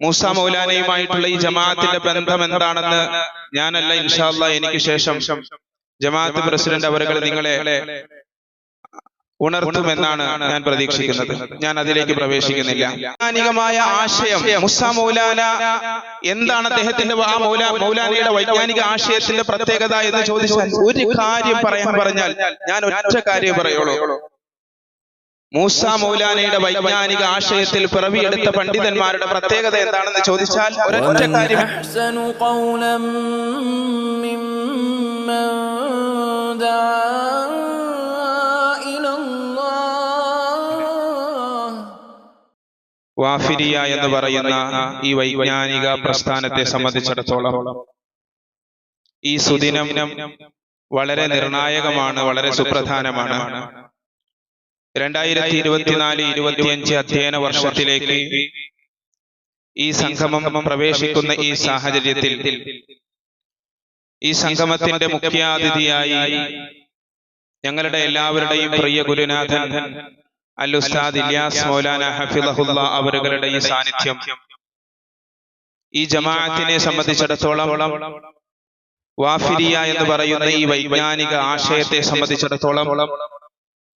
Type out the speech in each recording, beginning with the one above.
മൂസ മൗലാനയുമായിട്ടുള്ള ഈ ജമാഅത്തിന്റെ ബന്ധം എന്താണെന്ന് ഞാനല്ല ഇൻഷാല്ല എനിക്ക് ശേഷം ജമാഅത്ത് പ്രസിഡന്റ് അവരുകൾ നിങ്ങളെ ഉണർത്തുമെന്നാണ് ഞാൻ പ്രതീക്ഷിക്കുന്നത്. ഞാൻ അതിലേക്ക് പ്രവേശിക്കുന്നില്ല. വൈജ്ഞാനികമായ ആശയം മുസ മൗലാന എന്താണ് അദ്ദേഹത്തിന്റെ ആ മൗലാ മൗലാനയുടെ വൈജ്ഞാനിക ആശയത്തിന്റെ പ്രത്യേകത എന്ന് ചോദിച്ചാൽ ഒരു കാര്യം പറയാൻ പറഞ്ഞാൽ ഞാൻ ഒറ്റ കാര്യം പറയുള്ളൂ. മൂസ മൗലാനയുടെ വൈജ്ഞാനിക ആശയത്തിൽ പിറവിയെടുത്ത പണ്ഡിതന്മാരുടെ പ്രത്യേകത എന്താണെന്ന് ചോദിച്ചാൽ വാഫിരിയ എന്ന് പറയുന്ന ഈ വൈജ്ഞാനിക പ്രസ്ഥാനത്തെ സംബന്ധിച്ചിടത്തോളം ഈ സുദിനം വളരെ നിർണായകമാണ് വളരെ സുപ്രധാനമാണ്. രണ്ടായിരത്തി ഇരുപത്തിനാല് ഇരുപത്തിയഞ്ച് അധ്യയന വർഷത്തിലേക്ക് ഈ സംഗമം പ്രവേശിക്കുന്ന ഈ സാഹചര്യത്തിൽ ഈ സംഗമത്തിന്റെ മുഖ്യാതിഥിയായി ഞങ്ങളുടെ എല്ലാവരുടെയും പ്രിയ ഗുരുനാഥൻ അൽ ഉസ്താദ് ഇല്യാസ് മൗലാന ഹഫിളഹുല്ല അവരുടെ ഈ സാന്നിധ്യം. ഈ ജമാഅത്തിനെ സംബന്ധിച്ചിടത്തോളം വാഫിരിയ എന്ന് പറയുന്ന ഈ വൈജ്ഞാനിക ആശയത്തെ സംബന്ധിച്ചിടത്തോളം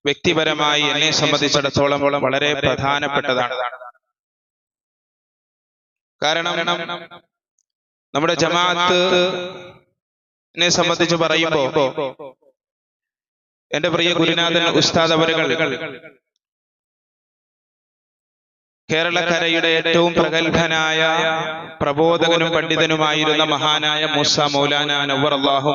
വ്യക്തിപരമായി എന്നെ സംബന്ധിച്ചിടത്തോളം വളരെ പ്രധാനപ്പെട്ടതാണ്. കാരണം നമ്മുടെ ജമാഅത്തിനെ സംബന്ധിച്ച് പറയുമ്പോ എന്റെ പ്രിയ ഗുരുനാഥൻ ഉസ്താദ് അവരുകൾ കേരളക്കരയുടെ ഏറ്റവും പ്രഗത്ഭനായ പ്രബോധകനും പണ്ഡിതനുമായിരുന്ന മഹാനായ മൂസ മൗലാന നവർ അള്ളാഹു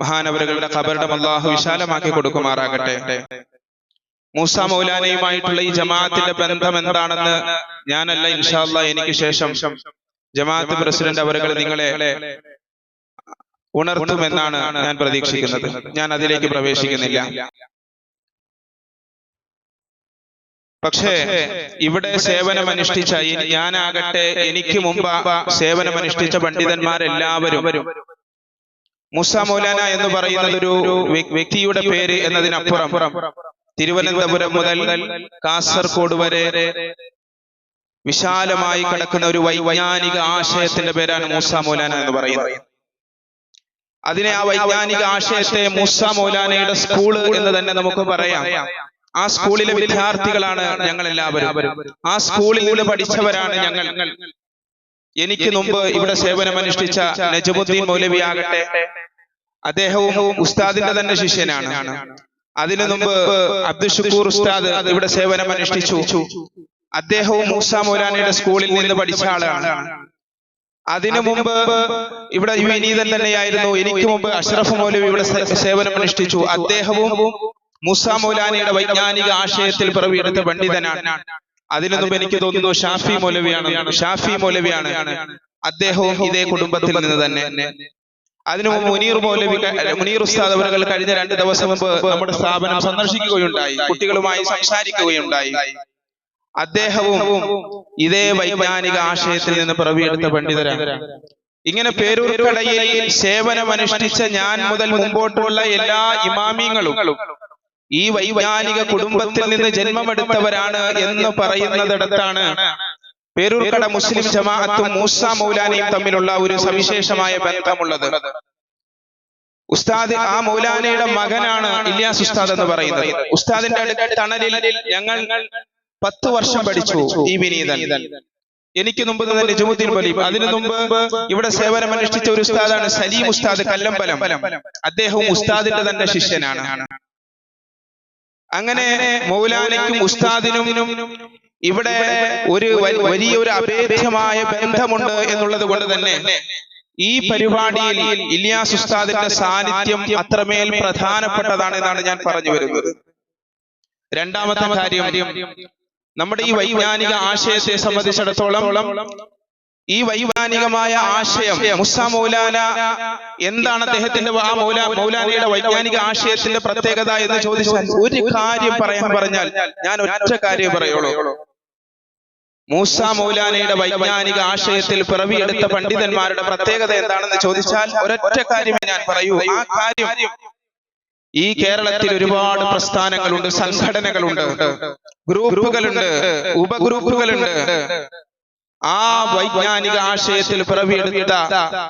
മഹാനവരുകളുടെ ഖബറിടം അള്ളാഹു വിശാലമാക്കി കൊടുക്കുമാറാകട്ടെ. മൂസ മൗലാനയുമായിട്ടുള്ള ഈ ജമാഅത്തിന്റെ ബന്ധം എന്താണെന്ന് ഞാനല്ല ഇൻഷാല്ല എനിക്ക് ശേഷം ജമാഅത്ത് പ്രസിഡന്റ് അവരുകൾ നിങ്ങളെ ഉണർത്തുമെന്നാണ് ഞാൻ പ്രതീക്ഷിക്കുന്നത്. ഞാൻ അതിലേക്ക് പ്രവേശിക്കുന്നില്ല. പക്ഷേ ഇവിടെ സേവനമനുഷ്ഠിച്ച ഞാനാകട്ടെ എനിക്ക് മുമ്പ് സേവനമനുഷ്ഠിച്ച പണ്ഡിതന്മാരെല്ലാവരും മുസ മൗലാന എന്ന് പറയുന്നത് ഒരു വ്യക്തിയുടെ പേര് എന്നതിനപ്പുറം തിരുവനന്തപുരം മുതൽ കാസർഗോഡ് വരെ വിശാലമായി കിടക്കുന്ന ഒരു വൈജ്ഞാനിക ആശയത്തിന്റെ പേരാണ് മൂസ മൗലാന എന്ന് പറയുന്നത്. അതിനെ ആ വൈജ്ഞാനിക ആശയത്തെ മൂസ മൗലാനയുടെ സ്കൂൾ എന്ന് തന്നെ നമുക്ക് പറയാം. ആ സ്കൂളിലെ വിദ്യാർത്ഥികളാണ് ഞങ്ങൾ എല്ലാവരും ആ സ്കൂളിൽ പഠിച്ചവരാണ് ഞങ്ങൾ. എനിക്ക് മുമ്പ് ഇവിടെ സേവനമനുഷ്ഠിച്ച നജബുദ്ദീൻ മൗലവി ആകട്ടെ അദ്ദേഹവും ഉസ്താദിന്റെ തന്നെ ശിഷ്യനാണ്. അതിനു മുമ്പ് അബ്ദുൽ ഷുക്കൂർ ഉസ്താദ് ഇവിടെ സേവനം അനുഷ്ഠിച്ചു. അദ്ദേഹവും മൂസ മൗലാനയുടെ സ്കൂളിൽ നിന്ന് പഠിച്ച ആളാണ്. അതിനു മുമ്പ് ഇവിടെ വിനീതൻ തന്നെയായിരുന്നു. എനിക്ക് മുമ്പ് അഷ്റഫ് മൗലവി ഇവിടെ സേവനം അനുഷ്ഠിച്ചു. അദ്ദേഹവും മൂസ മൗലാനയുടെ വൈജ്ഞാനിക ആശയത്തിൽ പിറവിയെടുത്ത പണ്ഡിതനാണ്. അതിനു മുമ്പ് എനിക്ക് തോന്നുന്നു ഷാഫി മൗലവിയാണ്. ഷാഫി മൗലവിയാണ്. അദ്ദേഹവും ഇതേ കുടുംബത്തിൽ നിന്ന് തന്നെ. അതിനു മുമ്പ് മുനീർ മൗലവി മുനീർ ഉസ്താദ് അവരുകൾ കഴിഞ്ഞ രണ്ട് ദിവസം മുമ്പ് നമ്മുടെ സ്ഥാപനം സന്ദർശിക്കുകയുണ്ടായി. കുട്ടികളുമായി സംസാരിക്കുകയുണ്ടായി. അദ്ദേഹവും ഇതേ വൈജ്ഞാനിക ആശയത്തിൽ നിന്ന് പിറവിയെടുത്ത പണ്ഡിതരാണ് ഇങ്ങനെ പേരൂർക്കടയിൽ സേവനമനുഷ്ഠിച്ച ഞാൻ മുതൽ മുമ്പോട്ടുള്ള എല്ലാ ഇമാമിങ്ങളും ഈ വൈജ്ഞാനിക കുടുംബത്തിൽ നിന്ന് ജന്മമെടുത്തവരാണ് എന്ന് പറയുന്നതിടത്താണ് പേരൂർക്കട മുസ്ലിം ജമാഅത്തും മൂസ മൗലാനയും തമ്മിലുള്ള ഒരു സവിശേഷമായ ബന്ധമുള്ളത്. ഉസ്താദ് ആ മൗലാനയുടെ മകനാണ് ഇല്യാസ് ഉസ്താദ് എന്ന് പറയുന്നത്. ഉസ്താദിന്റെ അടുത്ത് തണലിൽ ഞങ്ങൾ പത്ത് വർഷം പഠിച്ചു ഈ വിനീതൻ. എനിക്ക് മുമ്പ് തന്നെ നിജമുദ്ദീൻ വലീം അതിനു മുമ്പ് ഇവിടെ സേവനം അനുഷ്ഠിച്ച ഒരു ഉസ്താദാണ് സലീം ഉസ്താദ് കല്ലമ്പലം. അദ്ദേഹവും ഉസ്താദിന്റെ തന്നെ ശിഷ്യനാണ്. അങ്ങനെ മൗലാനയ്ക്കും ഉസ്താദിനും ഇവിടെ ഒരു വലിയൊരു അഭേദ്യമായ ബന്ധമുണ്ട് എന്നുള്ളത് കൊണ്ട് തന്നെ ഈ പരിപാടിയിൽ ഇലിയാസ് ഉസ്താദിന്റെ സാന്നിധ്യം അത്രമേൽ പ്രധാനപ്പെട്ടതാണ് എന്നാണ് ഞാൻ പറഞ്ഞു വരുന്നത്. രണ്ടാമത്തെ കാര്യം നമ്മുടെ ഈ വൈജ്ഞാനിക ആശയത്തെ സംബന്ധിച്ചിടത്തോളം ഈ വൈജ്ഞാനികമായ ആശയം മുസ മൗലാന എന്താണ് അദ്ദേഹത്തിന്റെ ആ മൗലാ മൗലാനയുടെ വൈജ്ഞാനിക ആശയത്തിന്റെ പ്രത്യേകത എന്ന് ചോദിച്ചാൽ ഒരു കാര്യം പറയാൻ പറഞ്ഞാൽ ഞാൻ ഒറ്റ കാര്യം പറയുള്ളൂ. മൂസ മൗലാനയുടെ വൈജ്ഞാനിക ആശയത്തിൽ പിറവിയെടുത്ത പണ്ഡിതന്മാരുടെ പ്രത്യേകത എന്താണെന്ന് ചോദിച്ചാൽ ഒരൊറ്റ കാര്യം ഞാൻ പറയൂ. ആ കാര്യം ഈ കേരളത്തിൽ ഒരുപാട് പ്രസ്ഥാനങ്ങളുണ്ട് സംഘടനകളുണ്ട്. ഗ്രൂപ്പുകളുണ്ട് ഉപഗ്രൂപ്പുകളുണ്ട്. ആ വൈജ്ഞാനിക ആശയത്തിൽ പിറവിയെടുത്ത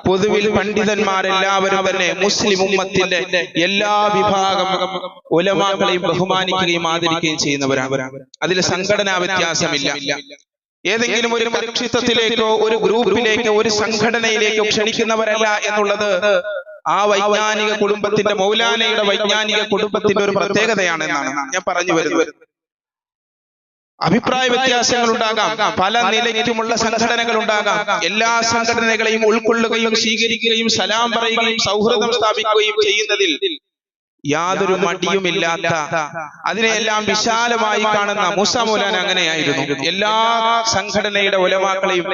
പൊതുവിൽ പണ്ഡിതന്മാരെല്ലാവരും തന്നെ മുസ്ലിം ഉമ്മത്തിന്റെ എല്ലാ വിഭാഗം ഉലമാക്കളെയും ബഹുമാനിക്കുകയും ആദരിക്കുകയും ചെയ്യുന്നവരാണ്. അതിൽ സംഘടനാ വ്യത്യാസമില്ല ഏതെങ്കിലും ഒരു കക്ഷിത്വത്തിലേക്കോ ഒരു ഗ്രൂപ്പിലേക്കോ ഒരു സംഘടനയിലേക്കോ ക്ഷണിക്കുന്നവരല്ല എന്നുള്ളത് ആ വൈജ്ഞാനിക കുടുംബത്തിന്റെ മൗലാനയുടെ വൈജ്ഞാനിക കുടുംബത്തിന്റെ ഒരു പ്രത്യേകതയാണെന്നാണ് ഞാൻ പറഞ്ഞു വരുന്നത്. അഭിപ്രായ വ്യത്യാസങ്ങൾ ഉണ്ടാകാം പല നിലയ്ക്കുമുള്ള സംഘടനകൾ ഉണ്ടാകാം എല്ലാ സംഘടനകളെയും ഉൾക്കൊള്ളുകയും സ്വീകരിക്കുകയും സലാം പറയുകയും സൗഹൃദം സ്ഥാപിക്കുകയും ചെയ്യുന്നതിൽ യാതൊരു മടിയുമില്ലാത്ത അതിനെയെല്ലാം വിശാലമായി കാണുന്ന മൂസ അങ്ങനെയായിരുന്നു. എല്ലാ സംഘടനയുടെ ഉലമാക്കളെയും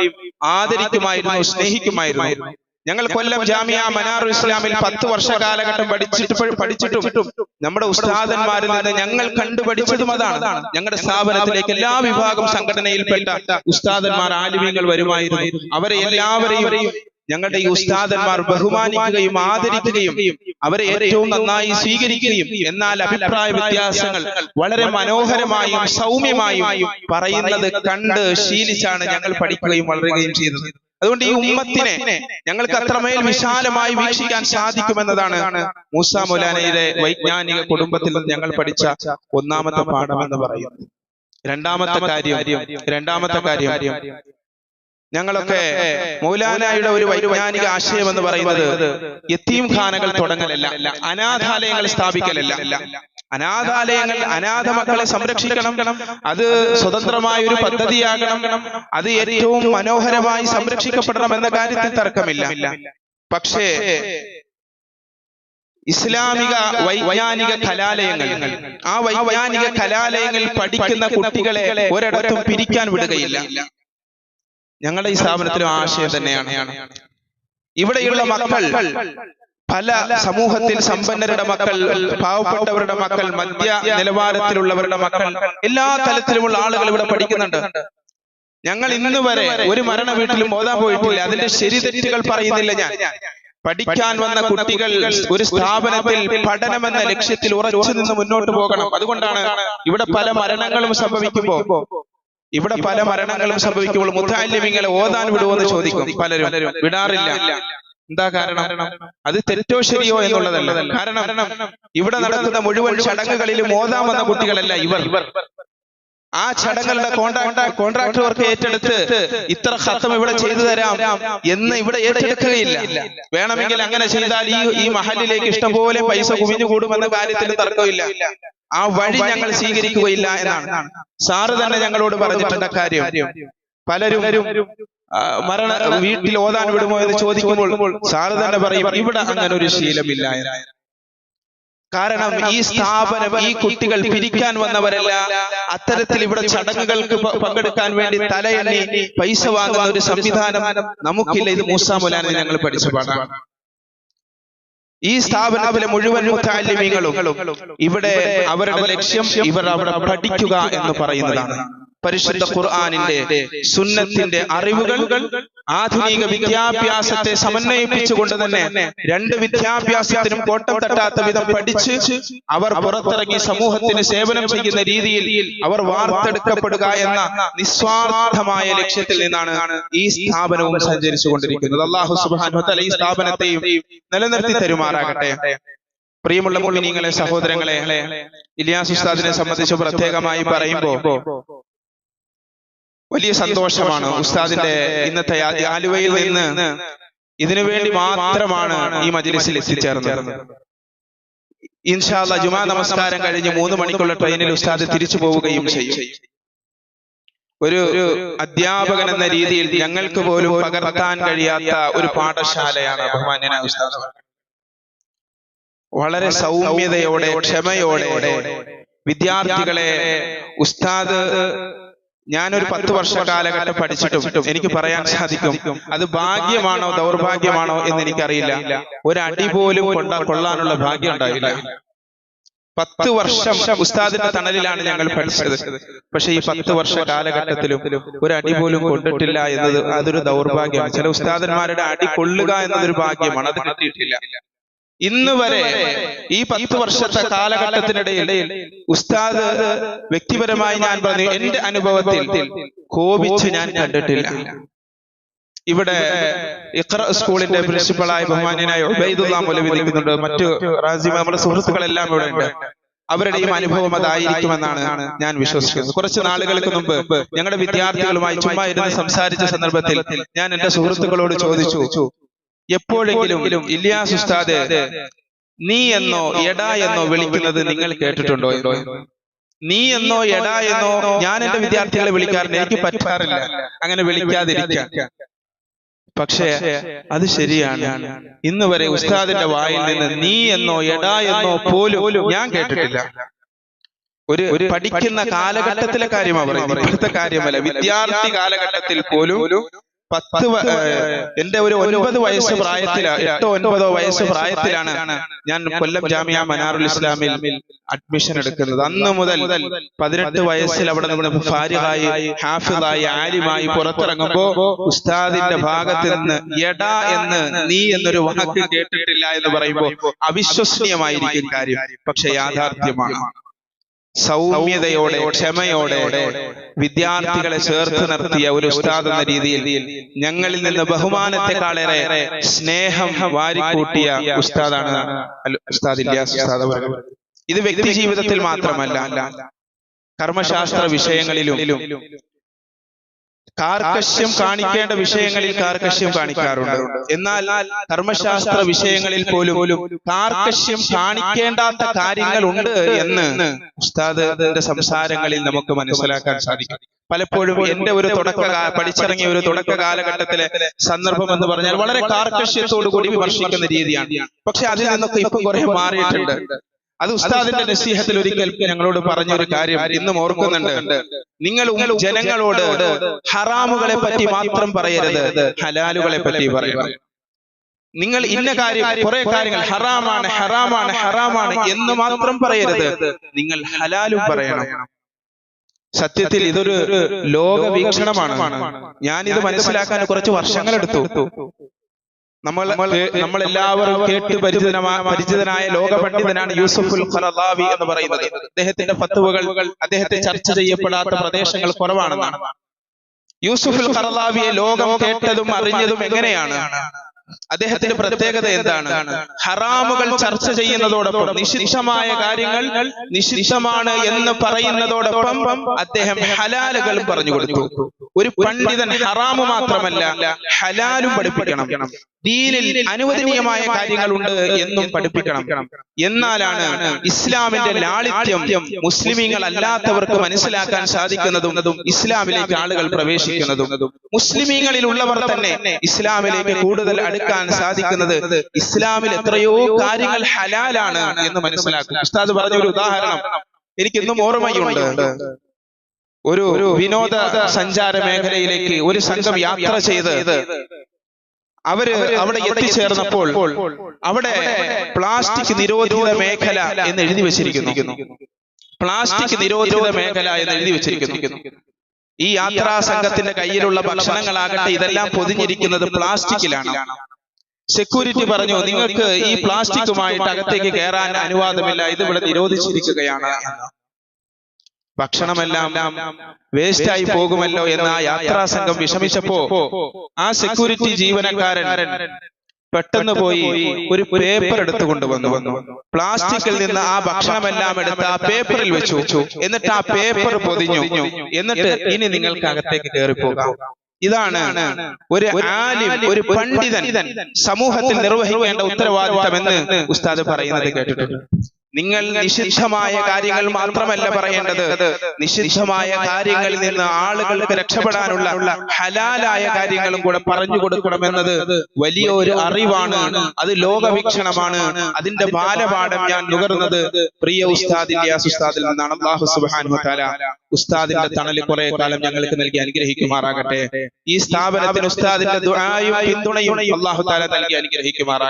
ആദരിക്കുമായിരുന്നു സ്നേഹിക്കുമായിരുന്നു. ഞങ്ങൾ കൊല്ലം ജാമിയ മനാറു ഇസ്ലാമിൽ പത്ത് വർഷ കാലഘട്ടം പഠിച്ചിട്ട് പഠിച്ചിട്ടും നമ്മുടെ ഉസ്താദന്മാരിൽ നിന്ന് ഞങ്ങൾ കണ്ടുപഠിച്ചതും അതാണ്. ഞങ്ങളുടെ സ്ഥാപനത്തിലേക്ക് എല്ലാ വിഭാഗം സംഘടനയിൽപ്പെട്ട ഉസ്താദന്മാർ ആലിമ്യങ്ങൾ വരുമായിരുന്നു. അവരെ എല്ലാവരെയും ഞങ്ങളുടെ ഈ ഉസ്താദന്മാർ ബഹുമാനിക്കുകയും ആദരിക്കുകയും അവരെ ഏറ്റവും നന്നായി സ്വീകരിക്കുകയും എന്നാൽ അഭിപ്രായ വ്യത്യാസങ്ങൾ വളരെ മനോഹരമായും സൗമ്യമായും പറയുന്നത് കണ്ട് ശീലിച്ചാണ് ഞങ്ങൾ പഠിക്കുകയും വളരുകയും ചെയ്തത്. അതുകൊണ്ട് ഈ ഉമ്മത്തിനെ ഞങ്ങൾക്ക് അത്രമേൽ വിശാലമായി വീക്ഷിക്കാൻ സാധിക്കുമെന്നതാണ് മൂസ മൗലാനയുടെ വൈജ്ഞാനിക കുടുംബത്തിൽ നിന്ന് ഞങ്ങൾ പഠിച്ച ഒന്നാമത്തെ പാഠം എന്ന് പറയുന്നത് രണ്ടാമത്തെ കാര്യം രണ്ടാമത്തെ കാര്യം. ഞങ്ങളൊക്കെ മൗലാനായുടെ ഒരു വൈജ്ഞാനിക ആശയം എന്ന് പറയുന്നത് യത്തീം ഖാനകൾ തുടങ്ങലല്ല അനാഥാലയങ്ങൾ സ്ഥാപിക്കലല്ല. അനാഥാലയങ്ങൾ അനാഥ മക്കളെ സംരക്ഷിക്കണം. അത് സ്വതന്ത്രമായ ഒരു പദ്ധതിയാകണം. അത് ഏറ്റവും മനോഹരമായി സംരക്ഷിക്കപ്പെടണം എന്ന കാര്യത്തിൽ തർക്കമില്ല. പക്ഷേ ഇസ്ലാമിക വൈജ്ഞാനിക കലാലയങ്ങൾ ആ വൈജ്ഞാനിക കലാലയങ്ങളിൽ പഠിക്കുന്ന കുട്ടികളെ ഒരിടത്തും പിരിക്കാൻ വിടുകയില്ല. ഞങ്ങളുടെ ഈ സ്ഥാപനത്തിലും ആശയം തന്നെയാണ്. ഇവിടെയുള്ള മക്കൾ പല സമൂഹത്തിൽ സമ്പന്നരുടെ മക്കൾ പാവപ്പെട്ടവരുടെ മക്കൾ മധ്യ നിലവാരത്തിലുള്ളവരുടെ മക്കൾ എല്ലാ തലത്തിലുമുള്ള ആളുകൾ ഇവിടെ പഠിക്കുന്നുണ്ട്. ഞങ്ങൾ ഇന്ന് വരെ ഒരു മരണ വീട്ടിലും ഓതാൻ പോയിട്ടില്ല. അതിന്റെ ശരിതെറ്റുകൾ പറയുന്നില്ല ഞാൻ. പഠിക്കാൻ വന്ന കുട്ടികൾ ഒരു സ്ഥാപനത്തിൽ പഠനമെന്ന ലക്ഷ്യത്തിൽ ഉറച്ചു നിന്ന് മുന്നോട്ട് പോകണം. അതുകൊണ്ടാണ് ഇവിടെ പല മരണങ്ങളും സംഭവിക്കുമ്പോ ഇവിടെ പല മരണങ്ങളും സംഭവിക്കുമ്പോൾ മുത്താലിമിങ്ങളെ ഓതാൻ വിടുമെന്ന് ചോദിക്കും. പലരും. വിടാറില്ല. എന്താ കാരണം? അത് തെറ്റോ ശരിയോ എന്നുള്ളതല്ല. കാരണം ഇവിടെ നടക്കുന്ന മുഴുവൻ ചടങ്ങുകളിലും ഓതാൻ വന്ന കുട്ടികളല്ല ഇവർ. ആ ചടങ്ങുകളുടെ കോൺട്രാക്ട് കോൺട്രാക്ട് വർക്ക് ഏറ്റെടുത്ത് ഇത്ര ഹത്തം ഇവിടെ ചെയ്തു തരാം എന്ന് ഇവിടെ ഏറ്റെടുക്കുകയില്ല. വേണമെങ്കിൽ അങ്ങനെ ചെയ്താൽ ഈ ഈ മഹലിലേക്ക് ഇഷ്ടംപോലെ പൈസ കുവിഞ്ഞുകൂടുമെന്ന കാര്യത്തിൽ തർക്കമില്ല. ആ വഴി ഞങ്ങൾ സ്വീകരിക്കുകയില്ല എന്നാണ്. സാറ് തന്നെ ഞങ്ങളോട് പറഞ്ഞിട്ടുണ്ട് കാര്യം. പലരും മരണ വീട്ടിൽ ഓതാൻ വിടുമോ എന്ന് ചോദിക്കുമ്പോൾ സാറ് തന്നെ പറയും ഇവിടെ അങ്ങനെ ഒരു ശീലമില്ല. കാരണം ഈ സ്ഥാപനം ഈ കുട്ടികൾ പിരിക്കാൻ വന്നവരല്ല. അത്തരത്തിൽ ഇവിടെ ചടങ്ങുകൾക്ക് പങ്കെടുക്കാൻ വേണ്ടി തലയെണ്ണി പൈസ വാങ്ങുന്ന ഒരു സംവിധാനം നമുക്കില്ല. ഇത് മൂസാ മുലാനെ ഞങ്ങൾ പഠിച്ച പാടാണ് ഈ സ്ഥാപനത്തിലെ മുഴുവൻ മുത്താലിമികളും ഇവിടെ അവരുടെ ലക്ഷ്യം ഇവർ അവിടെ പഠിക്കുക എന്ന് പറയുന്നതാണ്. പരിശുദ്ധ ഖുർആാനിന്റെ സുന്നത്തിന്റെ അറിവുകൾ ആധുനിക വിദ്യാഭ്യാസത്തെ സമന്വയിപ്പിച്ചുകൊണ്ട് തന്നെ രണ്ട് വിദ്യാഭ്യാസത്തിനും കോട്ടം തട്ടാത്ത വിധം പഠിച്ച് അവർ പുറത്തിറങ്ങി സമൂഹത്തിന് സേവനം ചെയ്യുന്ന രീതിയിൽ അവർ വാർത്തെടുക്കപ്പെടുക എന്ന നിസ്വാർത്ഥമായ ലക്ഷ്യത്തിൽ നിന്നാണ് ഈ സ്ഥാപനവും സഞ്ചരിച്ചു കൊണ്ടിരിക്കുന്നത് അള്ളാഹു സുബാൻ ഈ സ്ഥാപനത്തെയും നിലനിർത്തി തരുമാറാകട്ടെ. പ്രിയമുള്ള മുള്ളിനീങ്ങളെ സഹോദരങ്ങളെ ഇലിയാസ് ഉസ്താദിനെ സംബന്ധിച്ച് പ്രത്യേകമായി പറയുമ്പോ വലിയ സന്തോഷമാണ് ഉസ്താദിന്റെ ഇന്നത്തെ ആലുവയിൽ നിന്ന് ഇതിനു വേണ്ടി മാത്രമാണ് ഈ മജിലിസിൽ എത്തിച്ചേർന്നത്. ഇൻഷാല്ല ജുമാ നമസ്കാരം കഴിഞ്ഞ് മൂന്ന് മണിക്കുള്ള ട്രെയിനിൽ ഉസ്താദ് തിരിച്ചു പോവുകയും ചെയ്യും. ഒരു ഒരു അധ്യാപകൻ എന്ന രീതിയിൽ ഞങ്ങൾക്ക് പോലും പകർത്താൻ കഴിയാത്ത ഒരു പാഠശാലയാണ് ബഹുമാന്യനായ ഉസ്താദ് വളരെ സൗമ്യതയോടെ ക്ഷമയോടെ വിദ്യാർത്ഥികളെ ഉസ്താദ് ഞാനൊരു പത്ത് വർഷ കാലഘട്ടം പഠിച്ചിട്ടും എനിക്ക് പറയാൻ സാധിക്കും അത് ഭാഗ്യമാണോ ദൗർഭാഗ്യമാണോ എന്ന് എനിക്കറിയില്ല. ഒരു അടി പോലും കൊണ്ട കൊള്ളാനുള്ള ഭാഗ്യം ഉണ്ടായില്ല. പത്ത് വർഷം ഉസ്താദിന്റെ തണലിലാണ് ഞങ്ങൾ പഠിച്ചത്. പക്ഷെ ഈ പത്ത് വർഷ കാലഘട്ടത്തിലും ഒരു അടി പോലും കൊണ്ടിട്ടില്ല എന്നത് അതൊരു ദൗർഭാഗ്യമാണ്. ചില ഉസ്താദന്മാരുടെ അടി കൊള്ളുക എന്നതൊരു ഭാഗ്യമാണ്. അത് കിട്ടിയിട്ടില്ല. ഇന്ന് വരെ ഈ പത്ത് വർഷത്തെ കാലഘട്ടത്തിനിടയിൽ ഉസ്താദ് വ്യക്തിപരമായി ഞാൻ പറഞ്ഞു എന്റെ അനുഭവത്തിൽ കോപിച്ച് ഞാൻ കണ്ടിട്ടില്ല. ഇവിടെ ഇഖ്റ സ്കൂളിന്റെ പ്രിൻസിപ്പളായ ബഹുമാനായ ഉബൈദുള്ള മൗലവി നിൽക്കുന്നുണ്ട് മറ്റു റാസിമ നമ്മുടെ സുഹൃത്തുക്കളെല്ലാം ഇവിടെ ഉണ്ട്. അവരുടെയും അനുഭവം അതായിരിക്കുമെന്നാണ് ഞാൻ വിശ്വസിക്കുന്നത്. കുറച്ച് നാളുകൾക്ക് മുമ്പ് ഞങ്ങളുടെ വിദ്യാർത്ഥികളുമായി ചുമ്മാ ഇരുന്ന് സംസാരിച്ച സന്ദർഭത്തിൽ ഞാൻ എന്റെ സുഹൃത്തുക്കളോട് ചോദിച്ചു എപ്പോഴെങ്കിലും ഇലിയാസ് ഉസ്താദ് നീ എന്നോ എടാ എന്നോ വിളിക്കുന്നത് നിങ്ങൾ കേട്ടിട്ടുണ്ടോ എന്തോ നീ എന്നോ എടാ എന്നോ ഞാൻ എന്റെ വിദ്യാർത്ഥികളെ വിളിക്കാറുണ്ട് എനിക്ക് പറ്റാറില്ല. അങ്ങനെ വിളിക്കാതിരിക്കാൻ പക്ഷേ അത് ശരിയാണ്. ഇന്ന് വരെ ഉസ്താദിന്റെ വായിൽ നിന്ന് നീ എന്നോ എടാ എന്നോ പോലും ഞാൻ കേട്ടിട്ടില്ല. ഒരു ഒരു പഠിക്കുന്ന കാലഘട്ടത്തിലെ കാര്യമാണ് പറയുന്നത്. ഇപ്പോഴത്തെ കാര്യമല്ല. വിദ്യാർത്ഥി കാലഘട്ടത്തിൽ പോലും പത്ത് എന്റെ ഒരു ഒൻപത് വയസ്സ് പ്രായത്തിലാണ്. എട്ടോ ഒൻപതോ വയസ്സ് പ്രായത്തിലാണ് ഞാൻ കൊല്ലം ജാമിയ മനാറുൽ ഇസ്ലാമിൽ അഡ്മിഷൻ എടുക്കുന്നത്. അന്ന് മുതൽ പതിനെട്ട് വയസ്സിൽ അവിടെ നിന്ന് ഫാരിഹായി ഹാഫിദായി ആലിമായി പുറത്തിറങ്ങുമ്പോ ഉസ്താദിന്റെ ഭാഗത്ത് നിന്ന് എടാ എന്ന് നീ എന്നൊരു വാക്ക് കേട്ടിട്ടില്ല എന്ന് പറയുമ്പോൾ അവിശ്വസനീയമായിരിക്കും കാര്യം. പക്ഷെ യാഥാർത്ഥ്യമാണ്. സൗമ്യതയോടെ ക്ഷമയോടെ വിദ്യാർത്ഥികളെ ചേർത്ത് നിർത്തിയ ഒരു ഉസ്താദ് എന്ന രീതിയിൽ ഞങ്ങളിൽ നിന്ന് ബഹുമാനത്തെക്കാളേറെ സ്നേഹം വാരിക്കൂട്ടിയ ഉസ്താദാണ് ഉസ്താദ് ഇല്യാസ് ഉസ്താദ് ഇത് വ്യക്തി ജീവിതത്തിൽ മാത്രമല്ല. കർമ്മശാസ്ത്ര വിഷയങ്ങളിലും കാർക്കശ്യം കാണിക്കേണ്ട വിഷയങ്ങളിൽ കാർക്കശ്യം കാണിക്കാറുണ്ട്. എന്നാൽ ധർമ്മശാസ്ത്ര വിഷയങ്ങളിൽ പോലും കാർക്കശ്യം കാണിക്കേണ്ടാത്ത കാര്യങ്ങൾ ഉണ്ട് എന്ന് ഉസ്താദിന്റെ സംസാരങ്ങളിൽ നമുക്ക് മനസ്സിലാക്കാൻ സാധിക്കും. പലപ്പോഴും എന്റെ ഒരു തുടക്ക പഠിച്ചിറങ്ങിയ ഒരു തുടക്ക കാലഘട്ടത്തിലെ സന്ദർഭം എന്ന് പറഞ്ഞാൽ വളരെ കാർക്കശ്യത്തോടു കൂടി വിമർശിക്കുന്ന രീതിയാണ്. പക്ഷെ അതിൽ നിന്നൊക്കെ ഇപ്പൊ കുറെ മാറിയിട്ടുണ്ട്. അത് ഉസ്താദിന്റെ നസീഹത്തിൽ ഒരിക്കൽ ഞങ്ങളോട് പറഞ്ഞ ഒരു കാര്യം ഇന്നും ഓർക്കുന്നുണ്ട്. നിങ്ങൾ ജനങ്ങളോട് ഹറാമുകളെ പറ്റി മാത്രം പറയരുത്. ഹലാലുകളെ പറ്റി പറയുക നിങ്ങൾ ഇന്ന കാര്യം കുറെ കാര്യങ്ങൾ ഹറാമാണ് ഹറാമാണ് ഹറാമാണ് എന്ന് മാത്രം പറയരുത്. നിങ്ങൾ ഹലാലും പറയണം. സത്യത്തിൽ ഇതൊരു ലോകവീക്ഷണമാണ് ഞാനിത് മനസ്സിലാക്കാൻ കുറച്ച് വർഷങ്ങളെടുത്തു. നമ്മൾ നമ്മൾ എല്ലാവരും കേട്ട് പരിചിതനായ ലോക പണ്ഡിതനാണ് യൂസുഫുൽ ഖറദാവി എന്ന് പറയുന്നത്. അദ്ദേഹത്തിന്റെ ഫത്തുവകൾ അദ്ദേഹത്തെ ചർച്ച ചെയ്യപ്പെടാത്ത പ്രദേശങ്ങൾ കുറവാണെന്നാണ്. യൂസുഫുൽ ഖറദാവിയെ ലോകം കേട്ടതും അറിഞ്ഞതും എങ്ങനെയാണ്? അദ്ദേഹത്തിന്റെ പ്രത്യേകത എന്താണ്? ഹറാമുകൾ ചർച്ച ചെയ്യുന്നതോടൊപ്പം നിഷിദ്ധമായ കാര്യങ്ങൾ നിഷിദ്ധമാണ് എന്ന് പറയുന്നതോടൊപ്പം അദ്ദേഹം ഹലാലുകൾ പറഞ്ഞു കൊടുത്തു. ഒരു പണ്ഡിതൻ ഹറാമു മാത്രമല്ല ഹലാലും പഠിപ്പിക്കണം. ദീനിൽ അനുവദനീയമായ കാര്യങ്ങളുണ്ട് എന്നും പഠിപ്പിക്കണം. എന്നാലാണ് ഇസ്ലാമിന്റെ ലാളിത്യം മുസ്ലിമീങ്ങൾ അല്ലാത്തവർക്ക് മനസ്സിലാക്കാൻ സാധിക്കുന്നതും ഇസ്ലാമിലേക്ക് ആളുകൾ പ്രവേശിക്കുന്നതും മുസ്ലിമീങ്ങളിൽ ഉള്ളവർ തന്നെ ഇസ്ലാമിലേക്ക് കൂടുതൽ അടുക്കാൻ സാധിക്കുന്നത് ഇസ്ലാമിൽ എത്രയോ കാര്യങ്ങൾ ഹലാലാണ് എന്ന് മനസ്സിലാക്കുക ഉസ്താദ് പറഞ്ഞ ഒരു ഉദാഹരണം എനിക്കിന്നും ഓർമ്മയുണ്ട്. ഒരു ഒരു വിനോദ സഞ്ചാര മേഖലയിലേക്ക് ഒരു സംഘം യാത്ര ചെയ്ത് അവർ അവിടെ എത്തിച്ചേർന്നപ്പോൾ അവിടെ പ്ലാസ്റ്റിക് നിരോധിത മേഖല എന്ന് എഴുതി വെച്ചിരിക്കുന്നു. പ്ലാസ്റ്റിക് നിരോധിത മേഖല എന്ന് എഴുതി വെച്ചിരിക്കുന്നു. ഈ യാത്രാ സംഘത്തിന്റെ കയ്യിലുള്ള ഭക്ഷണങ്ങളാകട്ടെ ഇതെല്ലാം പൊതിഞ്ഞിരിക്കുന്നത് പ്ലാസ്റ്റിക്കിലാണ്. സെക്യൂരിറ്റി പറഞ്ഞു നിങ്ങൾക്ക് ഈ പ്ലാസ്റ്റിക്കുമായിട്ട് അകത്തേക്ക് കയറാൻ അനുവാദമില്ല. ഇത് ഇവിടെ നിരോധിച്ചിരിക്കുകയാണ്. ഭക്ഷണമെല്ലാം വേസ്റ്റ് ആയി പോകുമല്ലോ എന്ന് ആ യാത്രാ സംഘം വിഷമിച്ചപ്പോ ആ സെക്യൂരിറ്റി ജീവനക്കാരൻ പെട്ടെന്ന് പോയി ഒരു പേപ്പർ എടുത്തു കൊണ്ടുവന്നു വന്നു. പ്ലാസ്റ്റിക്കിൽ നിന്ന് ആ ഭക്ഷണമെല്ലാം എടുത്ത് ആ പേപ്പറിൽ വെച്ചു. വെച്ചു. എന്നിട്ട് ആ പേപ്പർ പൊതിഞ്ഞു. എന്നിട്ട് ഇനി നിങ്ങൾക്ക് അകത്തേക്ക് കയറിപ്പോകാം ഇതാണ് ഒരു ആലിം ഒരു പണ്ഡിതൻ സമൂഹത്തിൽ നിർവഹിക്കേണ്ട ഉത്തരവാദിത്തം എന്ന് ഉസ്താദ് പറയുന്നത് കേട്ടിട്ടുണ്ട്. നിങ്ങൾ നിഷിദ്ധമായ കാര്യങ്ങൾ മാത്രമല്ല പറയേണ്ടത്. നിഷിദ്ധമായ കാര്യങ്ങളിൽ നിന്ന് ആളുകൾക്ക് രക്ഷപ്പെടാനുള്ള ഹലാലായ കാര്യങ്ങളും കൂടെ പറഞ്ഞു കൊടുക്കണം കൊടുക്കണമെന്നത് വലിയൊരു അറിവാണ്. അത് ലോകവീക്ഷണമാണ്. അതിന്റെ ബാലപാഠം ഞാൻ നുകർന്നത് പ്രിയ ഉസ്താദിന്റെ ഉസ്താദിൽ നിന്നാണ്. അള്ളാഹു സുബ്ഹാനഹു വതആല ഉസ്താദിന്റെ തണൽ കുറെ കാലം ഞങ്ങൾക്ക് നൽകി അനുഗ്രഹിക്കുമാറാകട്ടെ. ഈ സ്ഥാപനത്തിന് ഉസ്താദിന്റെ പിന്തുണയും അള്ളാഹു താല നൽകി അനുഗ്രഹിക്കുമാറാകട്ടെ.